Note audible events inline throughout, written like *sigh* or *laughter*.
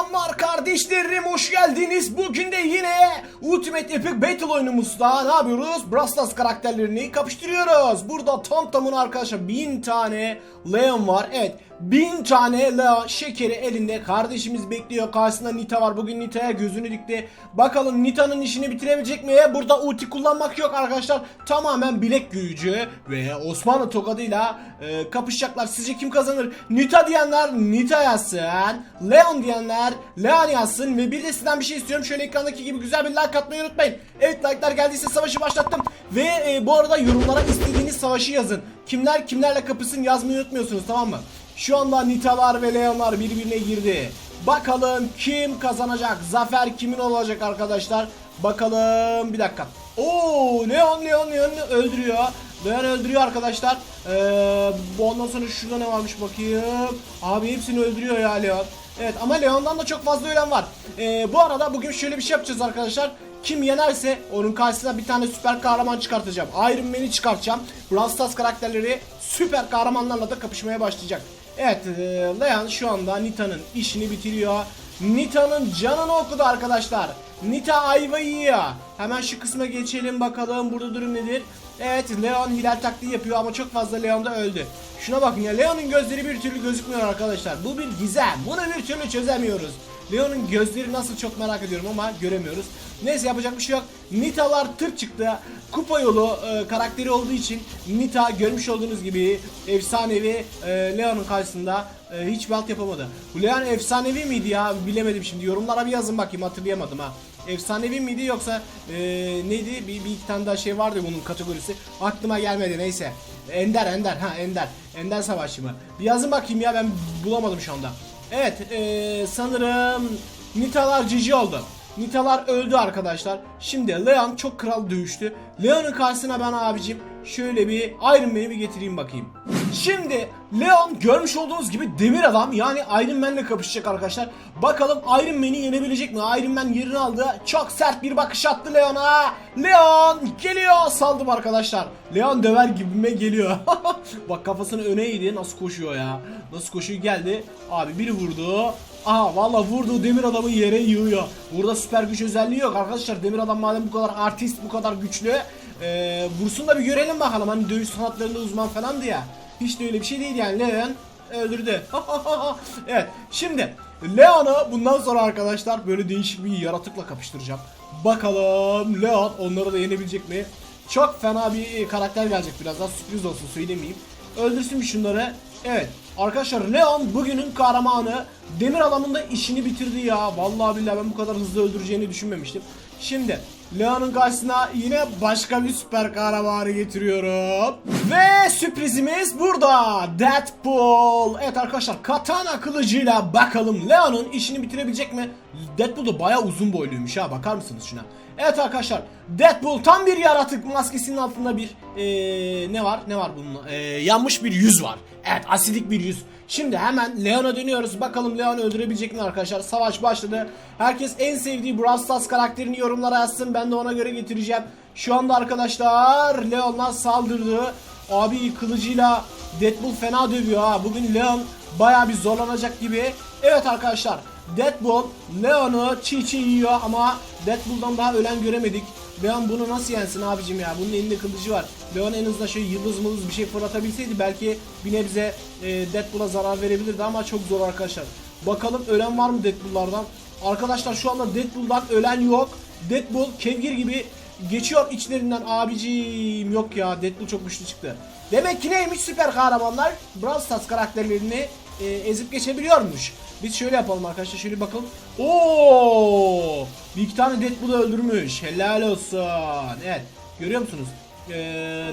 Selamlar kardeşlerim hoş geldiniz. Bugün de yine Ultimate Epic Battle oyunumuzda ne yapıyoruz? Brawl Stars karakterlerini kapıştırıyoruz. Burada tam tamına arkadaşlar bin tane Leon var. Evet bin tane Leon şekeri elinde. Kardeşimiz bekliyor. Karşısında Nita var. Bugün Nita'ya gözünü dikti. Bakalım Nita'nın işini bitirebilecek mi? Burada ulti kullanmak yok arkadaşlar. Tamamen bilek gücü ve Osmanlı tokadıyla e, kapışacaklar. Sizce kim kazanır? Nita diyenler Nita yazsın. Leon diyenler Leon yazsın. Ve bir de sizden bir şey istiyorum. Şöyle ekrandaki gibi güzel bir like atmayı unutmayın. Evet like'lar geldiyse savaşı başlattım. Ve e, bu arada yorumlara istediğiniz savaşı yazın. Kimler kimlerle kapışsın yazmayı unutmuyorsunuz tamam mı? Şu anda Nita'lar ve Leon'lar birbirine girdi. Bakalım kim kazanacak? Zafer kimin olacak arkadaşlar? Bakalım bir dakika. Oo Leon Leon Leon öldürüyor. Leon öldürüyor arkadaşlar. Ee, ondan sonra şurada ne varmış bakayım. Abi hepsini öldürüyor ya Leon. Evet ama Leon'dan da çok fazla ölen var. Ee, bu arada bugün şöyle bir şey yapacağız arkadaşlar. Kim yenerse onun karşısına bir tane süper kahraman çıkartacağım. Iron Man'i çıkartacağım. Brawl Stars karakterleri süper kahramanlarla da kapışmaya başlayacak. Evet e, Leon şu anda Nita'nın işini bitiriyor. Nita'nın canını okudu arkadaşlar. Nita ayva yiyor. Hemen şu kısma geçelim bakalım burada durum nedir. Evet Leon hilal taktiği yapıyor ama çok fazla Leon da öldü. Şuna bakın ya Leon'un gözleri bir türlü gözükmüyor arkadaşlar. Bu bir gizem. Bunu bir türlü çözemiyoruz. Leon'un gözleri nasıl çok merak ediyorum ama göremiyoruz. Neyse yapacak bir şey yok. Nita'lar tır çıktı. Kupa yolu e, karakteri olduğu için Nita görmüş olduğunuz gibi efsanevi e, Leon'un karşısında e, hiçbir alt yapamadı. Bu Leon efsanevi miydi ya bilemedim şimdi yorumlara bir yazın bakayım hatırlayamadım ha. Efsanevi miydi yoksa e, neydi bir, bir iki tane daha şey vardı bunun kategorisi aklıma gelmedi neyse. Ender Ender ha Ender Ender savaşçı mı? Bir yazın bakayım ya ben bulamadım şu anda. Evet e, sanırım Nitalar cici oldu. Nitalar öldü arkadaşlar. Şimdi Leon çok kral dövüştü. Leon'un karşısına ben abicim şöyle bir Iron Man'i bir getireyim bakayım. Şimdi Leon görmüş olduğunuz gibi demir adam yani Iron Man'le kapışacak arkadaşlar. Bakalım Iron Man'i yenebilecek mi? Iron Man yerini aldı. Çok sert bir bakış attı Leon'a. Leon geliyor. Saldım arkadaşlar. Leon döver gibime geliyor. *laughs* Bak kafasını öne eğdi. Nasıl koşuyor ya? Nasıl koşuyor geldi. Abi biri vurdu. Aha valla vurduğu demir adamı yere yığıyor. Burada süper güç özelliği yok arkadaşlar. Demir adam madem bu kadar artist bu kadar güçlü. Ee, vursun da bir görelim bakalım. Hani dövüş sanatlarında uzman falandı ya. Hiç de öyle bir şey değil yani. Leon öldürdü. *laughs* evet şimdi Leon'u bundan sonra arkadaşlar böyle değişik bir yaratıkla kapıştıracağım. Bakalım Leon onları da yenebilecek mi? Çok fena bir karakter gelecek birazdan sürpriz olsun söylemeyeyim. Öldürsün şunları. Evet arkadaşlar Leon bugünün kahramanı. Demir adamın da işini bitirdi ya. Vallahi billahi ben bu kadar hızlı öldüreceğini düşünmemiştim. Şimdi Leon'un karşısına yine başka bir süper kahramanı getiriyorum. Ve sürprizimiz burada. Deadpool. Evet arkadaşlar katana kılıcıyla bakalım Leon'un işini bitirebilecek mi? Deadpool da bayağı uzun boyluymuş ha bakar mısınız şuna? Evet arkadaşlar Deadpool tam bir yaratık maskesinin altında bir ee, ne var ne var bunun ee, yanmış bir yüz var. Evet asidik bir yüz. Şimdi hemen Leon'a dönüyoruz. Bakalım Leon öldürebilecek mi arkadaşlar? Savaş başladı. Herkes en sevdiği Brawl Stars karakterini yorumlara yazsın. Ben de ona göre getireceğim. Şu anda arkadaşlar Leon'la saldırdı. Abi kılıcıyla Deadpool fena dövüyor ha. Bugün Leon baya bir zorlanacak gibi. Evet arkadaşlar Deadpool Leon'u çiğ çiğ yiyor ama Deadpool'dan daha ölen göremedik. Leon bunu nasıl yensin abicim ya? Bunun elinde kılıcı var. Leon en azından şöyle yıldız mıldız bir şey fırlatabilseydi belki bir nebze e, Deadpool'a zarar verebilirdi ama çok zor arkadaşlar. Bakalım ölen var mı Deadpool'lardan? Arkadaşlar şu anda Deadpool'dan ölen yok. Deadpool kevgir gibi geçiyor içlerinden abicim yok ya Deadpool çok güçlü çıktı. Demek ki neymiş süper kahramanlar Brawl Stars karakterlerini e, ezip geçebiliyormuş. Biz şöyle yapalım arkadaşlar şöyle bakalım. Oo! Bir iki tane Deadpool'u öldürmüş. Helal olsun. Evet. Görüyor musunuz? Ee,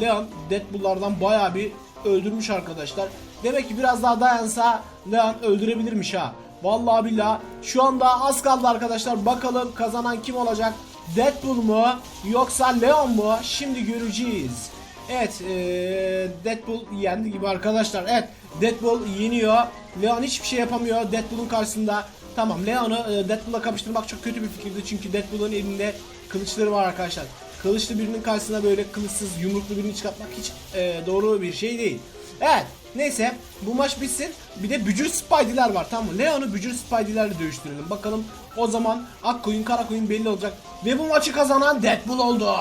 Leon Deadpool'lardan bayağı bir öldürmüş arkadaşlar. Demek ki biraz daha dayansa Leon öldürebilirmiş ha. Vallahi billah şu anda az kaldı arkadaşlar. Bakalım kazanan kim olacak? Deadpool mu yoksa Leon mu? Şimdi göreceğiz. Evet, ee, Deadpool yendi gibi arkadaşlar. Evet, Deadpool yeniyor. Leon hiçbir şey yapamıyor Deadpool'un karşısında. Tamam, Leon'u e, Deadpool'la kapıştırmak çok kötü bir fikirdi çünkü Deadpool'un elinde kılıçları var arkadaşlar. Kılıçlı birinin karşısına böyle kılıçsız, yumruklu birini çıkartmak hiç e, doğru bir şey değil. Evet. Neyse bu maç bitsin. Bir de bücür Spidey'ler var tamam mı? Leon'u bücür Spidey'lerle dövüştürelim. Bakalım o zaman ak koyun kara koyun belli olacak. Ve bu maçı kazanan Deadpool oldu.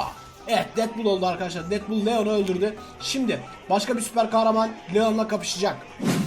Evet Deadpool oldu arkadaşlar. Deadpool Leon'u öldürdü. Şimdi başka bir süper kahraman Leon'la kapışacak.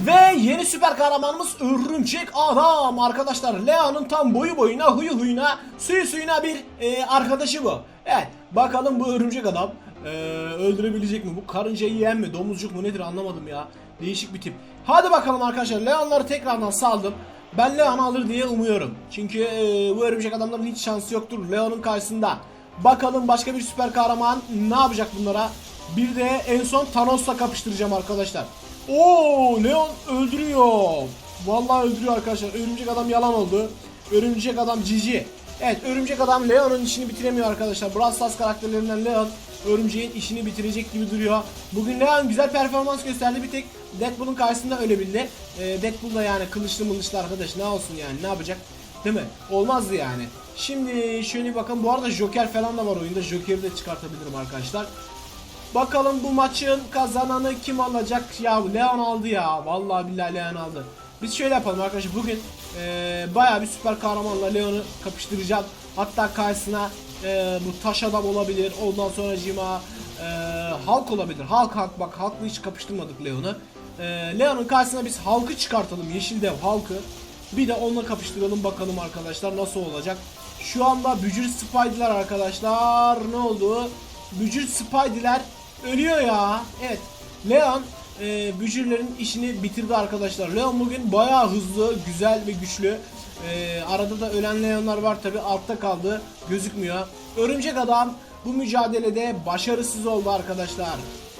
Ve yeni süper kahramanımız Örümcek Adam arkadaşlar. Leon'un tam boyu boyuna huyu huyuna suyu suyuna bir e, arkadaşı bu. Evet bakalım bu Örümcek Adam e, öldürebilecek mi? Bu karıncayı yiyen mi? Domuzcuk mu nedir anlamadım ya. Değişik bir tip. Hadi bakalım arkadaşlar Leon'ları tekrardan saldım. Ben Leon'u alır diye umuyorum. Çünkü e, bu örümcek adamların hiç şansı yoktur Leon'un karşısında. Bakalım başka bir süper kahraman ne yapacak bunlara? Bir de en son Thanos'la kapıştıracağım arkadaşlar. Oo Leon öldürüyor. Vallahi öldürüyor arkadaşlar. Örümcek adam yalan oldu. Örümcek adam cici. Evet örümcek adam Leon'un işini bitiremiyor arkadaşlar. Brawl Stars karakterlerinden Leon örümceğin işini bitirecek gibi duruyor. Bugün Leon güzel performans gösterdi. Bir tek Deadpool'un karşısında ölebildi. Ee, Deadpool da yani kılıçlı mılıçlı arkadaş ne olsun yani ne yapacak? Değil mi? Olmazdı yani. Şimdi şöyle bakın. Bu arada Joker falan da var oyunda. Joker'i de çıkartabilirim arkadaşlar. Bakalım bu maçın kazananı kim olacak? Ya Leon aldı ya. Vallahi billahi Leon aldı. Biz şöyle yapalım arkadaşlar. Bugün eee bayağı bir süper kahramanla Leon'u kapıştıracağım. Hatta karşısına eee, bu taş adam olabilir. Ondan sonra cima Hulk olabilir. Hulk Hulk bak Hulk'la hiç kapıştırmadık Leon'u. Eee, Leon'un karşısına biz Hulk'ı çıkartalım. Yeşil dev Hulk'ı. Bir de onunla kapıştıralım bakalım arkadaşlar nasıl olacak. Şu anda bücür Spidey'ler arkadaşlar. Ne oldu? Bücür Spidey'ler ölüyor ya. Evet. Leon e, bücürlerin işini bitirdi arkadaşlar. Leon bugün bayağı hızlı, güzel ve güçlü. E, arada da ölen Leonlar var tabi altta kaldı. Gözükmüyor. Örümcek adam bu mücadelede başarısız oldu arkadaşlar.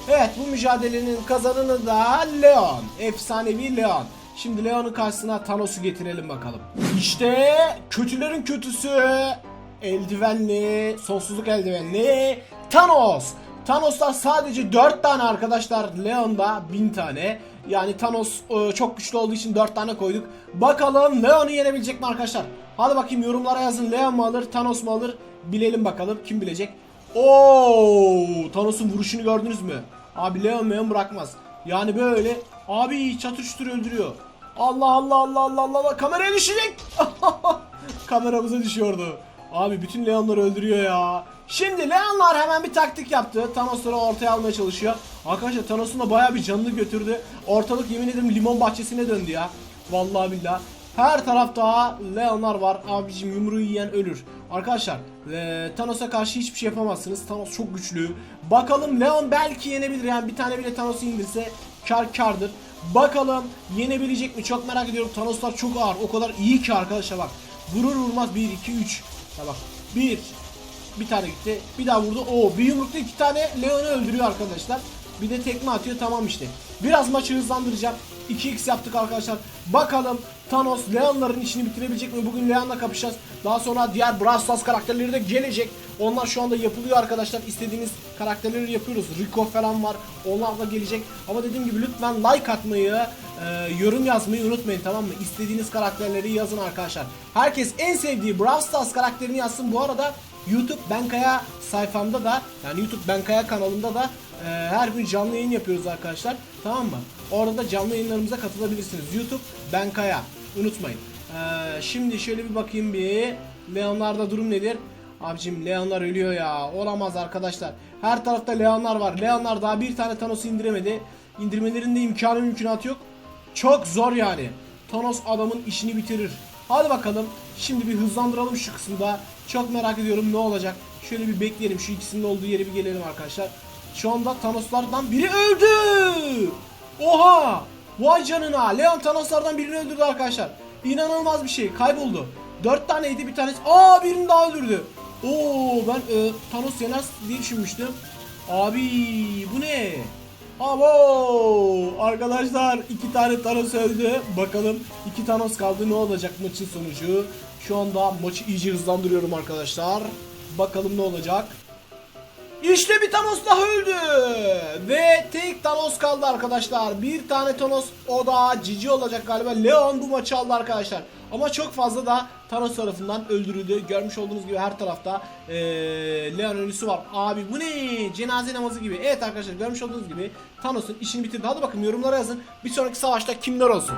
Evet bu mücadelenin kazananı da Leon. Efsanevi Leon. Şimdi Leon'un karşısına Thanos'u getirelim bakalım. İşte kötülerin kötüsü eldivenli, sonsuzluk eldivenli Thanos. Thanos'ta sadece 4 tane arkadaşlar. Leon'da 1000 tane. Yani Thanos e, çok güçlü olduğu için 4 tane koyduk. Bakalım Leon'u yenebilecek mi arkadaşlar? Hadi bakayım yorumlara yazın. Leon mu alır, Thanos mu alır? Bilelim bakalım kim bilecek. Oo, Thanos'un vuruşunu gördünüz mü? Abi Leon Leon bırakmaz. Yani böyle abi çatır çutur öldürüyor. Allah Allah Allah Allah Allah Allah kameraya düşecek. *laughs* Kameramıza düşüyordu. Abi bütün Leonları öldürüyor ya. Şimdi Leonlar hemen bir taktik yaptı. Thanos'ları ortaya almaya çalışıyor. Arkadaşlar Thanos'un da bayağı bir canını götürdü. Ortalık yemin ederim limon bahçesine döndü ya. Vallahi billah. Her tarafta Leonlar var. Abicim yumruğu yiyen ölür. Arkadaşlar e, Thanos'a karşı hiçbir şey yapamazsınız. Thanos çok güçlü. Bakalım Leon belki yenebilir. Yani bir tane bile Thanos'u indirse kar kardır. Bakalım yenebilecek mi? Çok merak ediyorum. Thanos'lar çok ağır. O kadar iyi ki arkadaşlar bak. Vurur vurmaz 1 2 3. Ya bak 1 bir tane gitti. Bir daha vurdu. Oo bir yumrukta iki tane Leon'u öldürüyor arkadaşlar. Bir de tekme atıyor tamam işte. Biraz maçı hızlandıracağım. 2x yaptık arkadaşlar. Bakalım Thanos Leon'ların işini bitirebilecek mi? Bugün Leon'la kapışacağız. Daha sonra diğer Brawl karakterleri de gelecek. Onlar şu anda yapılıyor arkadaşlar. İstediğiniz karakterleri yapıyoruz. Rico falan var. Onlar da gelecek. Ama dediğim gibi lütfen like atmayı, e, yorum yazmayı unutmayın tamam mı? İstediğiniz karakterleri yazın arkadaşlar. Herkes en sevdiği Brawl karakterini yazsın. Bu arada YouTube Benkaya sayfamda da yani YouTube Benkaya kanalımda da e, her gün canlı yayın yapıyoruz arkadaşlar. Tamam mı? Orada da canlı yayınlarımıza katılabilirsiniz. YouTube Benkaya. Unutmayın. E, şimdi şöyle bir bakayım bir. Leonlarda durum nedir? Abicim Leonlar ölüyor ya. Olamaz arkadaşlar. Her tarafta Leonlar var. Leonlar daha bir tane Thanos'u indiremedi. İndirmelerinde imkanı mümkünatı yok. Çok zor yani. Thanos adamın işini bitirir. Hadi bakalım. Şimdi bir hızlandıralım şu kısımda. Çok merak ediyorum ne olacak. Şöyle bir bekleyelim. Şu ikisinin olduğu yere bir gelelim arkadaşlar. Şu anda Thanos'lardan biri öldü. Oha! Vay canına. Leon Thanos'lardan birini öldürdü arkadaşlar. İnanılmaz bir şey. Kayboldu. Dört taneydi bir tanesi. Aa birini daha öldürdü. Oo ben e, Thanos yener diye düşünmüştüm. Abi bu ne? Abo! Arkadaşlar iki tane Thanos öldü. Bakalım iki Thanos kaldı ne olacak maçın sonucu. Şu anda maçı iyice hızlandırıyorum arkadaşlar. Bakalım ne olacak. İşte bir Thanos daha öldü. Ve tek Thanos kaldı arkadaşlar. Bir tane Thanos o da Cici olacak galiba. Leon bu maçı aldı arkadaşlar. Ama çok fazla da Thanos tarafından öldürüldü. Görmüş olduğunuz gibi her tarafta eee Leon ölüsü var. Abi bu ne? Cenaze namazı gibi. Evet arkadaşlar görmüş olduğunuz gibi Thanos'un işini bitirdi. Hadi bakın yorumlara yazın. Bir sonraki savaşta kimler olsun?